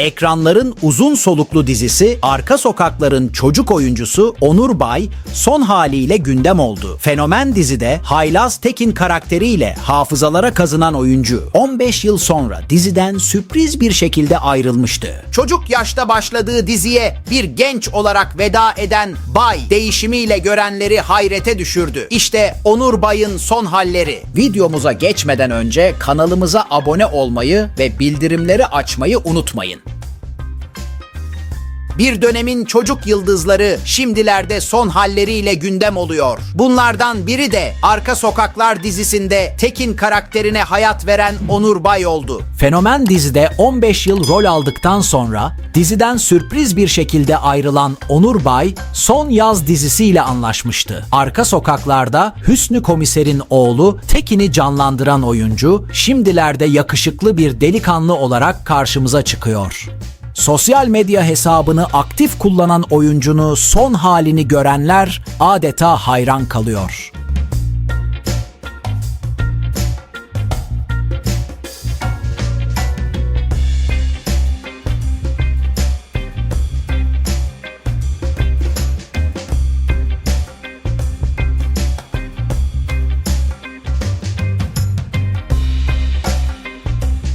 Ekranların uzun soluklu dizisi Arka Sokakların çocuk oyuncusu Onur Bay son haliyle gündem oldu. Fenomen dizide Haylaz Tekin karakteriyle hafızalara kazınan oyuncu 15 yıl sonra diziden sürpriz bir şekilde ayrılmıştı. Çocuk yaşta başladığı diziye bir genç olarak veda eden Bay değişimiyle görenleri hayrete düşürdü. İşte Onur Bay'ın son halleri. Videomuza geçmeden önce kanalımıza abone olmayı ve bildirimleri açmayı unutmayın. Bir dönemin çocuk yıldızları şimdilerde son halleriyle gündem oluyor. Bunlardan biri de Arka Sokaklar dizisinde Tekin karakterine hayat veren Onur Bay oldu. Fenomen dizide 15 yıl rol aldıktan sonra diziden sürpriz bir şekilde ayrılan Onur Bay son yaz dizisiyle anlaşmıştı. Arka Sokaklar'da Hüsnü Komiser'in oğlu Tekin'i canlandıran oyuncu şimdilerde yakışıklı bir delikanlı olarak karşımıza çıkıyor. Sosyal medya hesabını aktif kullanan oyuncunu son halini görenler adeta hayran kalıyor.